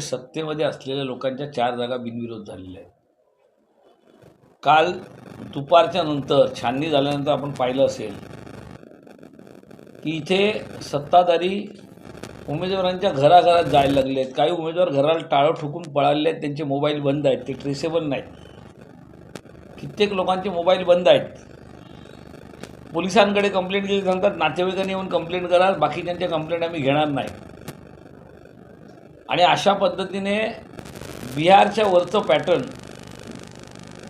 म्हणजे सत्तेमध्ये असलेल्या लोकांच्या चार जागा बिनविरोध झालेल्या आहेत. काल दुपारच्या नंतर छाननी झाल्यानंतर आपण पाहिलं असेल की इथे सत्ताधारी उमेदवारांच्या घराघरात जायला लागले आहेत काही उमेदवार घराला टाळं ठोकून पळाले आहेत. त्यांचे मोबाईल बंद आहेत. ते ट्रेसेबल नाहीत. कित्येक लोकांचे मोबाईल बंद आहेत. पोलिसांकडे कंप्लेंट केली सांगतात नातेवाईकांनी येऊन कंप्लेंट करा बाकीच्यांच्या कंप्लेंट आम्ही घेणार नाही. आणि अशा पद्धतीने बिहारच्या वरचं पॅटर्न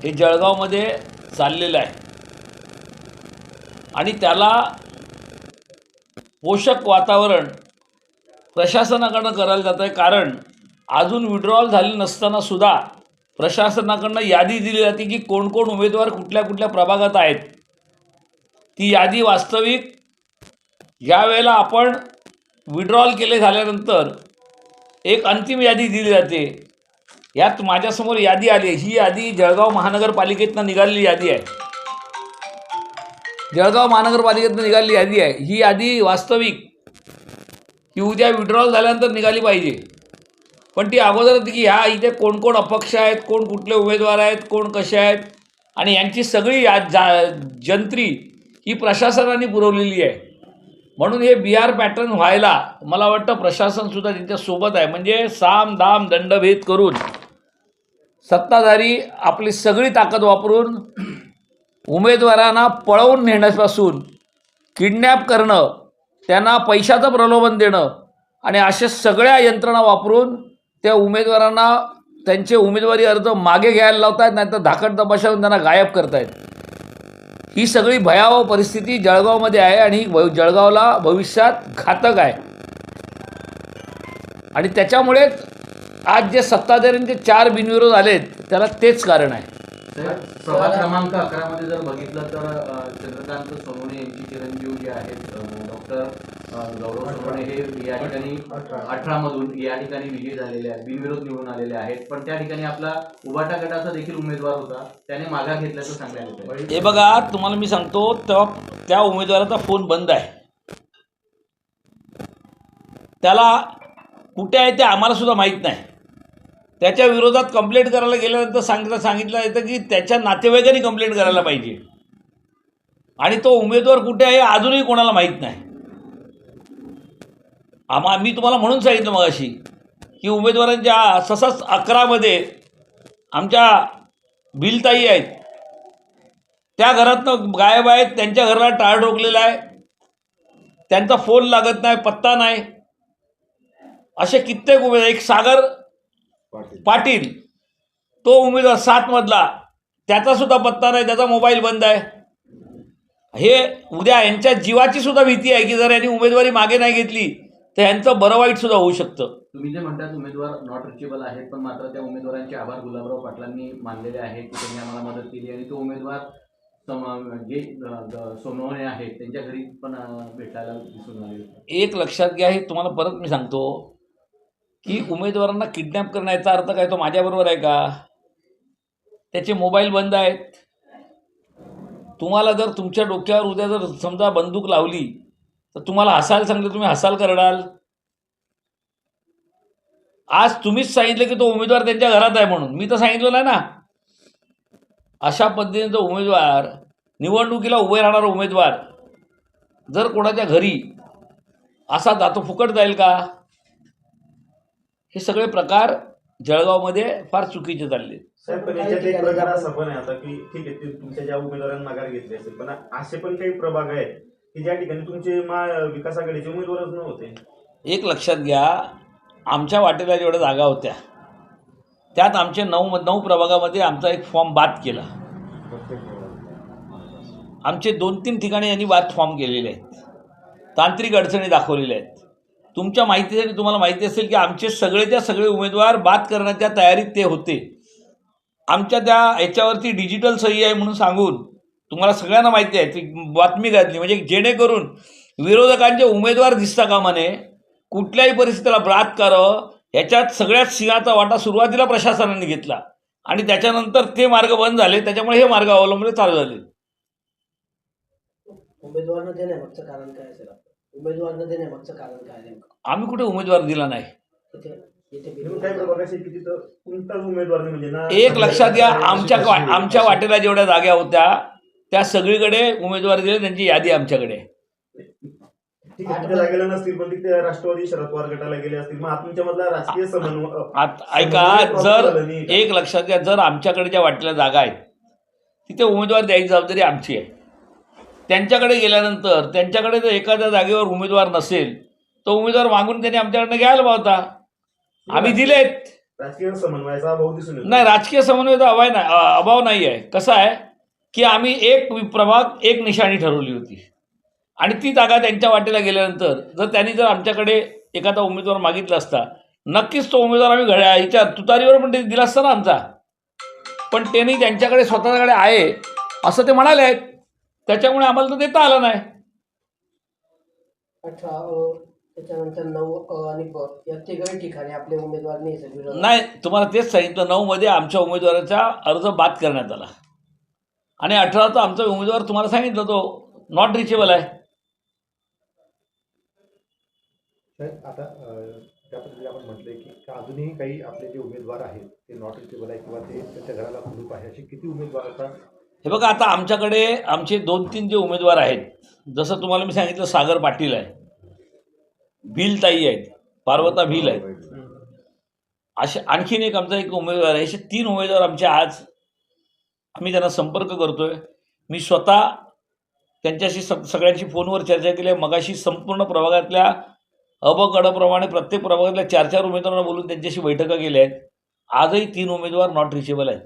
हे जळगावमध्ये चाललेलं आहे. आणि त्याला पोषक वातावरण प्रशासनाकडनं करायला जातं आहे. कारण अजून विड्रॉल झाले नसताना सुद्धा प्रशासनाकडनं यादी दिली जाते की कोण कोण उमेदवार कुठल्या कुठल्या प्रभागात आहेत. ती यादी वास्तविक. ज्या वेळेला आपण विड्रॉल केले झाल्यानंतर एक अंतिम यादी दिली जाते. यात माझ्यासमोर यादी आली ही यादी जळगाव महानगरपालिकेतनं निघालेली यादी आहे. जळगाव महानगरपालिकेतनं निघालेली यादी आहे. ही यादी वास्तविक ही उद्या विड्रॉल झाल्यानंतर निघाली पाहिजे. पण ती अगोदर होती की ह्या इथे कोण कोण अपक्ष आहेत कोण कुठले उमेदवार आहेत कोण कसे आहेत? आणि यांची सगळी या जा जंत्री ही प्रशासनाने पुरवलेली आहे. म्हणून हे बी आर पॅटर्न व्हायला मला वाटतं प्रशासनसुद्धा त्यांच्यासोबत आहे. म्हणजे साम दाम दंडभेद करून सत्ताधारी आपली सगळी ताकद वापरून उमेदवारांना पळवून नेण्यापासून किडनॅप करणं त्यांना पैशाचं प्रलोभन देणं आणि अशा सगळ्या यंत्रणा वापरून त्या उमेदवारांना त्यांचे उमेदवारी अर्ज मागे घ्यायला लावतायत आहेत नाहीतर धाकट तमाशावरून त्यांना गायब करतायत. ही सगळी भयावह परिस्थिती जळगावमध्ये आहे आणि जळगावला भविष्यात घातक आहे. आणि त्याच्यामुळेच आज जे सत्ताधाऱ्यांचे चार बिनविरोध आलेत त्याला तेच कारण आहे. सभा क्रमांक अकरामध्ये जर बघितलं तर चंद्रकांत सोनवणे यांची चिरंजीव जे आहेत गौरव सोनवणे हे या ठिकाणी अठरा. मधून या ठिकाणी विजयी झालेले आहेत. बिनविरोध निवडून आलेले आहेत. पण त्या ठिकाणी आपला उबाटा गटाचा देखील उमेदवार होता. त्याने माघार घेतल्याचं सांगण्यात येत हे बघा तुम्हाला मी सांगतो तेव्हा त्या उमेदवाराचा फोन बंद आहे. त्याला कुठे आहे ते आम्हाला सुद्धा माहीत नाही. त्याच्या विरोधात कंप्लेंट करायला गेल्यानंतर सांगितलं सांगितलं येतं की त्याच्या नातेवाईकांनी कंप्लेंट करायला पाहिजे. आणि तो उमेदवार कुठे आहे हे अजूनही कोणाला माहीत नाही. आम्हा मी तुम्हाला म्हणून सांगितलं मग अशी की उमेदवारांच्या तसंच अकरामध्ये आमच्या बिलताई आहेत. त्या घरातनं गायब आहेत त्यांच्या घराला टाळ ठोकलेला आहे. त्यांचा फोन लागत नाही पत्ता नाही. असे कित्येक उमेदवार एक सागर पाटील तो उमेदवार सातमधला. त्याचा सुद्धा पत्ता नाही त्याचा मोबाईल बंद आहे. हे उद्या यांच्या जीवाची सुद्धा भीती आहे की जर यांनी उमेदवारी मागे नाही घेतली तर यांचं बरं वाईट सुद्धा होऊ शकतं. तुम्ही जे म्हणतात उमेदवार नॉट रिचेबल आहेत पण मात्र त्या उमेदवारांचे आभार गुलाबराव पाटलांनी मानलेले आहेत की त्यांनी आम्हाला मदत केली आणि तो उमेदवार सम- जे सोनवणे आहेत त्यांच्या घरी पण अ, भेटायला दिसून आले होते. एक लक्षात घ्या हे तुम्हाला परत मी सांगतो की उमेदवारांना किडनॅप करण्याचा अर्थ काय तो माझ्याबरोबर आहे का? त्याचे मोबाईल बंद आहेत. तुम्हाला जर तुमच्या डोक्यावर उद्या जर समजा बंदूक लावली तर तुम्हाला हसायला सांगितलं तुम्ही हसाल करडाल. आज तुम्हीच सांगितलं की तो उमेदवार त्यांच्या घरात आहे म्हणून. मी तर सांगितलं नाही ना. अशा पद्धतीने तो उमेदवार निवडणुकीला उभे राहणारा उमेदवार जर कोणाच्या घरी असा दातो फुकट जाईल का? हे सगळे प्रकार जळगावमध्ये फार चुकीचे चालले. साहेब पण याच्यात एक प्रकार असा पण आहे आता की ठीक आहे तुमच्या ज्या उमेदवारांना माघार घेतली असेल पण असे पण काही प्रभाग आहेत की ज्या ठिकाणी तुमचे मा विकास आघाडीचे उमेदवारच नव्हते. एक लक्षात घ्या आमच्या वाटेला जेवढ्या जागा होत्या त्यात आमचे नऊ नऊ प्रभागामध्ये आमचा एक फॉर्म बाद केला. आमचे दोन तीन ठिकाणी यांनी बाद फॉर्म केलेले आहेत. तांत्रिक अडचणी दाखवलेल्या आहेत. तुमच्या माहितीसाठी तुम्हाला माहिती असेल की आमचे सगळेच्या सगळे उमेदवार बाद करण्याच्या तयारीत ते होते. आमच्या त्या याच्यावरती डिजिटल सही आहे म्हणून सांगून तुम्हाला सगळ्यांना माहिती आहे ती बातमी घातली. म्हणजे जेणेकरून विरोधकांचे उमेदवार दिसता कामा नये कुठल्याही परिस्थितीला बाद करावं ह्याच्यात सगळ्यात सिंहाचा वाटा सुरुवातीला प्रशासनाने घेतला. आणि त्याच्यानंतर ते मार्ग बंद झाले त्याच्यामुळे हे मार्ग अवलंबले चालू झाले. उमेदवार न देण्यामागचं कारण काय असेल आपलं? उमेदवार न देण्यामागचं कारण काय नेमकं? आम्ही कुठे उमेदवार दिला नाही. म्हणजे ना एक लक्षात घ्या आमच्या आमच्या वाटेला जेवढ्या जागा होत्या त्या सगळीकडे उमेदवार दिले त्यांची यादी आमच्याकडे. राष्ट्रवादी शरद पवार गटाला गेले असतील. ऐका जर एक लक्षात घ्या जर आमच्याकडे ज्या वाटल्या जागा आहेत तिथे उमेदवार द्यायची जबाबदारी आमची आहे. त्यांच्याकडे गेल्यानंतर त्यांच्याकडे जर एखाद्या जागेवर उमेदवार नसेल तो उमेदवार मागून त्यांनी आमच्याकडनं घ्यायला होता. आम्ही दिलेत. राजकीय समन्वयाचा अभाव दिसून नाही राजकीय समन्वयाचा अभाव नाही अभाव नाही आहे कसं आहे? की आम्ही एक वि- प्रभाग एक निशाणी ठरवली होती. आणि ती जागा त्यांच्या वाटेला गेल्यानंतर जर त्यांनी जर आमच्याकडे एखादा उमेदवार मागितला असता नक्कीच तो उमेदवार आम्ही घड्या हिच्या तुतारीवर पण ते दिला असता ना आमचा. पण त्यांनी त्यांच्याकडे स्वतःकडे आहे असं ते म्हणाले आहेत. त्याच्यामुळे आम्हाला तर देता आलं नाही. अठरा अ, त्याच्यानंतर नऊ अ आणि ब या तिघही ठिकाणी आपले उमेदवार. नाही तुम्हाला तेच सांगितलं नऊमध्ये आमच्या उमेदवाराचा अर्ज बाद करण्यात आला. आणि अठराचा आमचा उमेदवार तुम्हाला सांगितलं तो नॉट रिचेबल आहे. साहेब आता अ, त्या पद्धतीने आपण म्हटलंय की का अजूनही काही आपले जे उमेदवार आहेत ते नॉट रिचेबल आहे किंवा ते त्यांच्या घराला कुलूप आहे असे किती उमेदवार आता हे बघा आता आमच्याकडे आमचे दोन तीन जे उमेदवार आहेत जसं तुम्हाला मी सांगितलं सागर पाटील आहे भिल ताई आहेत पार्वता भिल आहेत. असे आणखीन एक आमचा एक उमेदवार आहे असे तीन उमेदवार आमचे आज आम्ही त्यांना संपर्क करतोय. मी स्वतः त्यांच्याशी स सगळ्यांशी फोनवर चर्चा केली. आहे मगाशी संपूर्ण प्रभागातल्या अबगडाप्रमाणे प्रत्येक प्रभागातल्या चार चार उमेदवारांना बोलून त्यांच्याशी बैठका केल्या आहेत. आजही तीन उमेदवार नॉट रिचेबल आहेत.